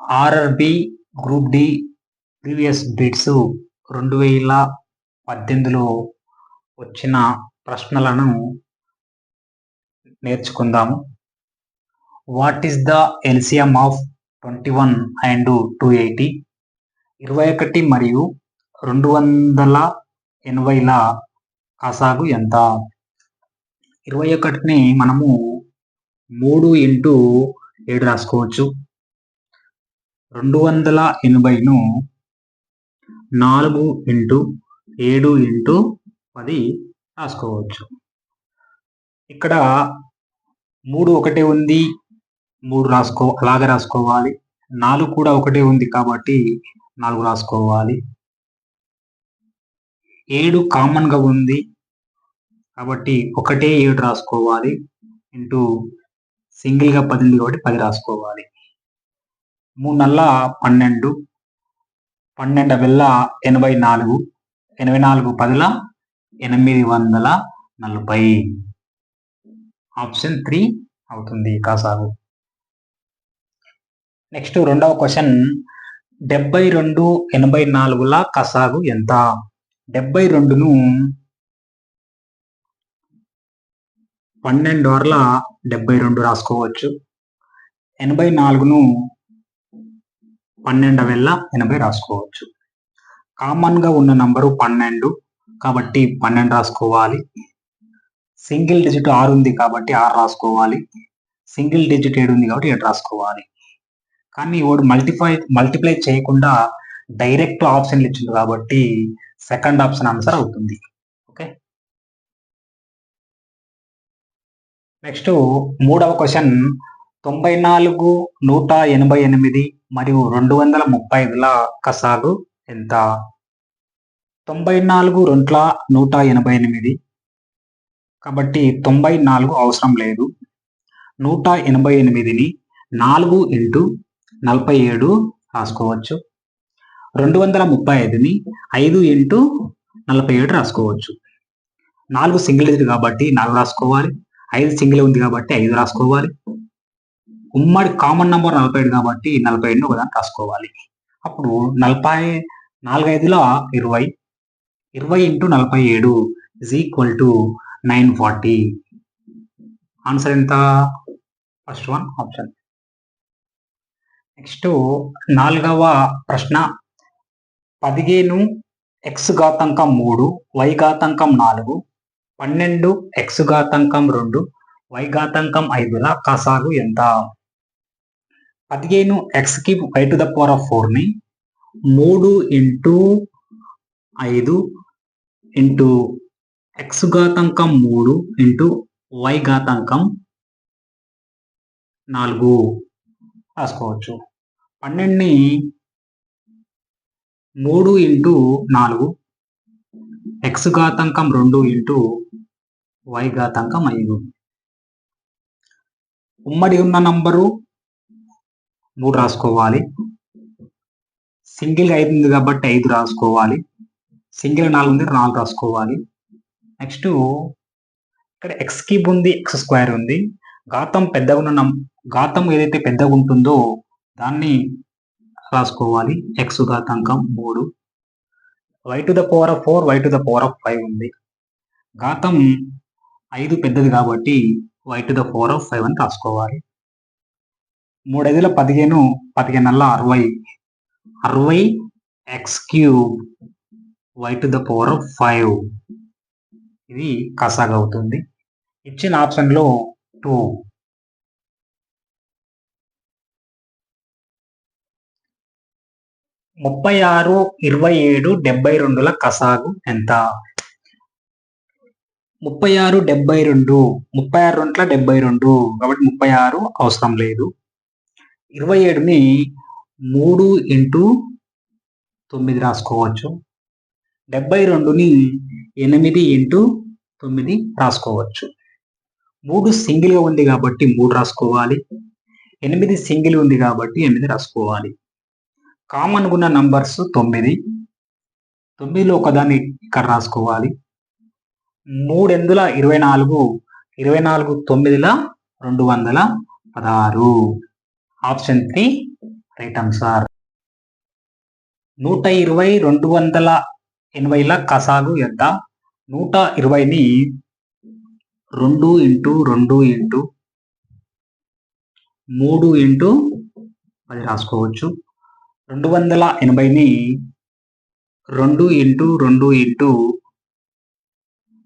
RRB group D previous bits రెండు వేల పద్దెనిమిదిలో వచ్చిన ప్రశ్నలను నేర్చుకుందాము. What is the LCM of twenty one and two eighty ఇరవై ఒకటి మరియు రెండు వందల ఎనభైల కసాగు ఎంత? ఇరవై ఒకటిని మనము మూడు ఇంటూ ఏడు రాసుకోవచ్చు. రెండు వందల ఎనభైను నాలుగు ఇంటూ ఏడు ఇంటూ పది రాసుకోవచ్చు. ఇక్కడ మూడు ఒకటే ఉంది మూడు రాసుకో అలాగే రాసుకోవాలి. నాలుగు కూడా ఒకటే ఉంది కాబట్టి నాలుగు రాసుకోవాలి. ఏడు కామన్గా ఉంది కాబట్టి ఒకటే ఏడు రాసుకోవాలి. ఇంటూ సింగిల్గా పది ఉంది కాబట్టి పది రాసుకోవాలి. మూడు నెలల పన్నెండు పన్నెండు వెళ్ళ ఎనభై నాలుగు ఎనభై నాలుగు పదిల ఎనిమిది వందల నలభై. ఆప్షన్ త్రీ అవుతుంది కాసాగు. నెక్స్ట్ రెండవ క్వశ్చన్ డెబ్బై రెండు ఎనభై నాలుగుల కసాగు ఎంత? డెబ్బై రెండును పన్నెండు వరల డెబ్బై రెండు రాసుకోవచ్చు. ఎనభై నాలుగును పన్నెండు వేల ఎనభై రాసుకోవచ్చు. కామన్గా ఉన్న నంబరు పన్నెండు. కాబట్టి పన్నెండు రాసుకోవాలి. సింగిల్ డిజిట్ ఆరు ఉంది కాబట్టి ఆరు రాసుకోవాలి. సింగిల్ డిజిట్ ఏడు ఉంది కాబట్టి ఏడు రాసుకోవాలి. కానీ వాడు మల్టిఫై మల్టిప్లై చేయకుండా డైరెక్ట్ ఆప్షన్లు ఇచ్చింది కాబట్టి సెకండ్ ఆప్షన్ ఆన్సర్ అవుతుంది. ఓకే నెక్స్ట్ మూడవ క్వశ్చన్ తొంభై నాలుగు నూట ఎనభై ఎనిమిది మరియు రెండు వందల ముప్పై ఐదుల కసాగు ఎంత? తొంభై నాలుగు రెంట్ల నూట ఎనభై ఎనిమిది. కాబట్టి తొంభై నాలుగు అవసరం లేదు. నూట ఎనభై ఎనిమిదిని నాలుగు ఇంటూ నలభై ఏడు రాసుకోవచ్చు. రెండు వందల ముప్పై ఐదుని ఐదు ఇంటూ నలభై ఏడు రాసుకోవచ్చు. నాలుగు సింగిల్ డిజిట్ కాబట్టి నాలుగు రాసుకోవాలి. ఐదు సింగిల్ ఉంది కాబట్టి ఐదు రాసుకోవాలి. ఉమ్మడి కామన్ నంబర్ నలభై ఏడు కాబట్టి నలభై ఏడుని ఒకదాన్ని రాసుకోవాలి. అప్పుడు నలభై నాలుగైదులో ఇరవై ఇరవై ఇంటూ నలభై ఏడు is equal to nine forty answer ఎంత? ఫస్ట్ వన్ ఆప్షన్ నెక్స్ట్ నాలుగవ ప్రశ్న. పదిహేను ఎక్స్ ఘాతాంకం మూడు వై ఘాతాంకం నాలుగు పన్నెండు ఎక్స్ ఘాతాంకం రెండు వై ఘాతాంకం ఐదుల కసాగు ఎంత? పదిహేను ఎక్స్కి five to the power of ఫోర్ని మూడు ఇంటూ ఐదు ఇంటూ ఎక్స్ ఘాతాంకం మూడు ఇంటూ వై ఘాతాంకం నాలుగు రాసుకోవచ్చు. పన్నెండుని మూడు ఇంటూ నాలుగు ఎక్స్ ఘాతాంకం రెండు ఇంటూ వై ఘాతాంకం ఐదు. ఉమ్మడి ఉన్న నంబరు మూడు రాసుకోవాలి. సింగిల్ ఐదు ఉంది కాబట్టి ఐదు రాసుకోవాలి. సింగిల్ నాలుగు ఉంది నాలుగు రాసుకోవాలి. నెక్స్ట్ ఇక్కడ ఎక్స్ క్యూబ్ ఉంది ఎక్స్ స్క్వేర్ ఉంది. ఘాతం పెద్దగా ఉన్న ఘాతం ఏదైతే పెద్దగా ఉంటుందో దాన్ని రాసుకోవాలి. ఎక్స్ ఘాతాంకం మూడు. Y to the power of four Y to the power of five ఉంది. ఘాతం ఐదు పెద్దది కాబట్టి Y to the power of five అని రాసుకోవాలి. మూడు పదిహేను పదిహేను నెలల అరవై. అరవై X cube Y to the power of five ఇది కసాగ్ అవుతుంది. ఇచ్చిన ఆప్షన్లో టూ ముప్పై ఆరు ఇరవై ఏడు డెబ్బై రెండుల కసాగు ఎంత? ముప్పై ఆరు డెబ్బై రెండు ముప్పై ఆరు రెంట్ల డెబ్బై రెండు కాబట్టి ముప్పై ఆరు అవసరం లేదు. ఇరవై ఏడుని మూడు ఇంటూ తొమ్మిది రాసుకోవచ్చు. డెబ్బై రెండుని ఎనిమిది ఇంటూ తొమ్మిది రాసుకోవచ్చు. మూడు సింగిల్గా ఉంది కాబట్టి మూడు రాసుకోవాలి. ఎనిమిది సింగిల్ ఉంది కాబట్టి ఎనిమిది రాసుకోవాలి. కామన్ ఉన్న నంబర్స్ తొమ్మిది. తొమ్మిదిలో ఒకదాన్ని ఇక్కడ రాసుకోవాలి. మూడు ఇరవై నాలుగు. ఇరవై నాలుగు తొమ్మిదిల రెండు వందల పదహారు. Option three right answer. నూట ఇరవై రెండు వందల ఎనభైల కసాగు ఎంత నూట ఇరవైని రెండు ఇంటూ రెండు ఇంటూ మూడు ఇంటూ పది రాసుకోవచ్చు. రెండు వందల ఎనభైని రెండు ఇంటూ రెండు ఇంటూ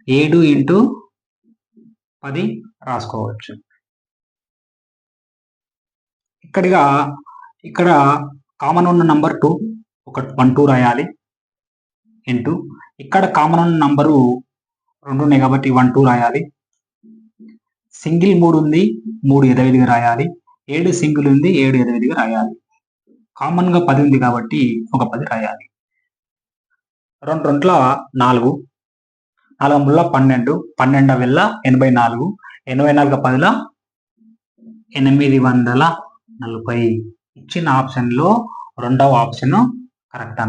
ఏడు ఇంటూ పది రాసుకోవచ్చు. ఇక్కడిగా ఇక్కడ కామన్ ఉన్న నంబర్ టూ ఒక వన్ టూ రాయాలి. ఇంటూ ఇక్కడ కామన్ ఉన్న నంబరు రెండు ఉన్నాయి కాబట్టి వన్ టూ రాయాలి. సింగిల్ మూడు ఉంది మూడు ఎదవిదిగా రాయాలి. ఏడు సింగిల్ ఉంది ఏడు ఎదవిదిగా రాయాలి. కామన్గా పది ఉంది కాబట్టి ఒక పది రాయాలి. రెండు రెంట్ల నాలుగు నాలుగు ముళ్ళ పన్నెండు పన్నెండు వెళ్ళ ఎనభై నాలుగు ఎనభై నాలుగు పదిల ఎనిమిది వందల నలభై ఇచ్చిన ఆప్షన్లో రెండవ ఆప్షన్ కరెక్ట్